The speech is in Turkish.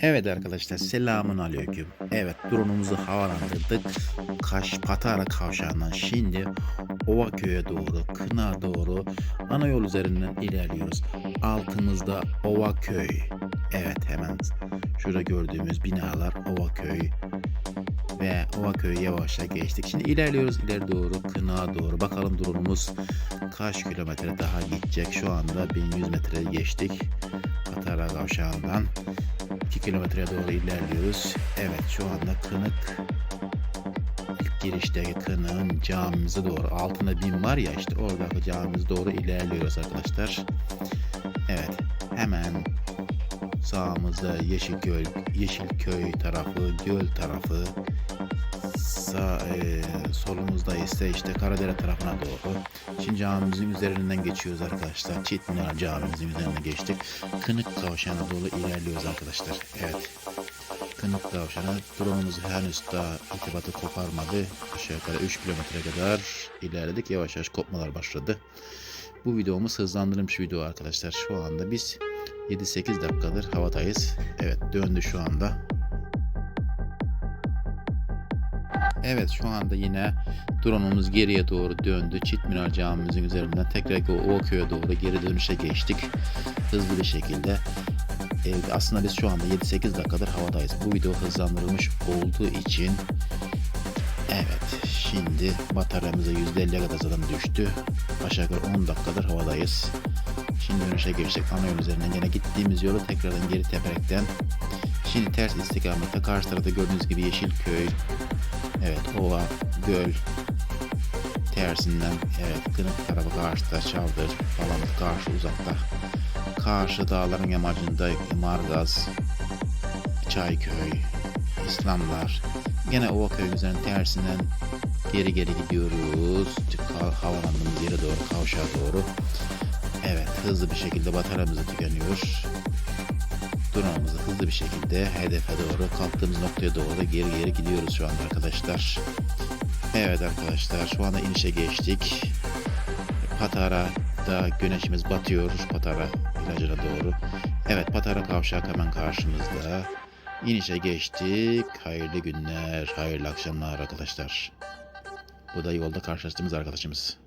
Evet arkadaşlar selamun aleyküm. Evet drone'umuzu havalandırdık. Kaş Patara kavşağından şimdi Ovaköy'e doğru, Kına doğru ana yol üzerinden ilerliyoruz. Altımızda Ovaköy. Evet hemen şurada gördüğümüz binalar Ovaköy. Ve Ovaköy'ü yavaşça geçtik. Şimdi ilerliyoruz ileri doğru, Kına doğru. Bakalım drone'umuz kaç kilometre daha gidecek. Şu anda 1100 metre geçtik. Patara kavşağından. 2 kilometreye doğru ilerliyoruz. Evet şu anda Kınık girişteki Kınık'ın camimize doğru altında bin var ya işte oradaki camimize doğru ilerliyoruz arkadaşlar. Evet hemen sağımızda Yeşilköy, Yeşilköy tarafı, göl tarafı sağ, e, solumuzda ise işte Karadere tarafına doğru. Şimdi camimizin üzerinden geçiyoruz arkadaşlar. Çitminar camimizin üzerinden geçtik. Kınık kavşağına doğru ilerliyoruz arkadaşlar. Evet. Kınık kavşağına drone'umuz henüz daha irtibatı koparmadı. Aşağı yukarı 3 kilometre kadar ilerledik. Yavaş yavaş kopmalar başladı. Bu videomuz hızlandırılmış video arkadaşlar. Şu anda biz 7-8 dakikadır havadayız. Evet döndü şu anda. Evet şu anda yine drone'umuz geriye doğru döndü. Çitminar camimizin üzerinden tekrar o köy'e doğru geri dönüşe geçtik. Hızlı bir şekilde. Ee, aslında biz şu anda 7-8 dakikadır havadayız. Bu video hızlandırılmış olduğu için Evet şimdi bataryamıza %50'ye kadar zaten düştü. Aşağı yukarı 10 dakikadır havadayız. Şimdi dönüşe geçtik. Ana yol üzerinden yine gittiğimiz yolu tekrardan geri teperekten Şimdi ters istikamette karşı tarafta gördüğünüz gibi Yeşilköy, Evet ova, göl tersinden evet Kınık tarafı karşıda Çavdır falan karşı uzakta. Karşı dağların yamacında Margaz, Çayköy, İslamlar. Gene ova köy üzerinin tersinden geri geri gidiyoruz. Havalandığımız yere doğru, kavşağa doğru. Evet hızlı bir şekilde bataryamız tükeniyor. Drone'umuzu hızlı bir şekilde hedefe doğru kalktığımız noktaya doğru geri geri gidiyoruz şu anda arkadaşlar. Evet arkadaşlar şu anda inişe geçtik. Patara'da güneşimiz batıyor. Patara plajına doğru. Evet Patara kavşak hemen karşımızda. İnişe geçtik. Hayırlı günler, hayırlı akşamlar arkadaşlar. Bu da yolda karşılaştığımız arkadaşımız.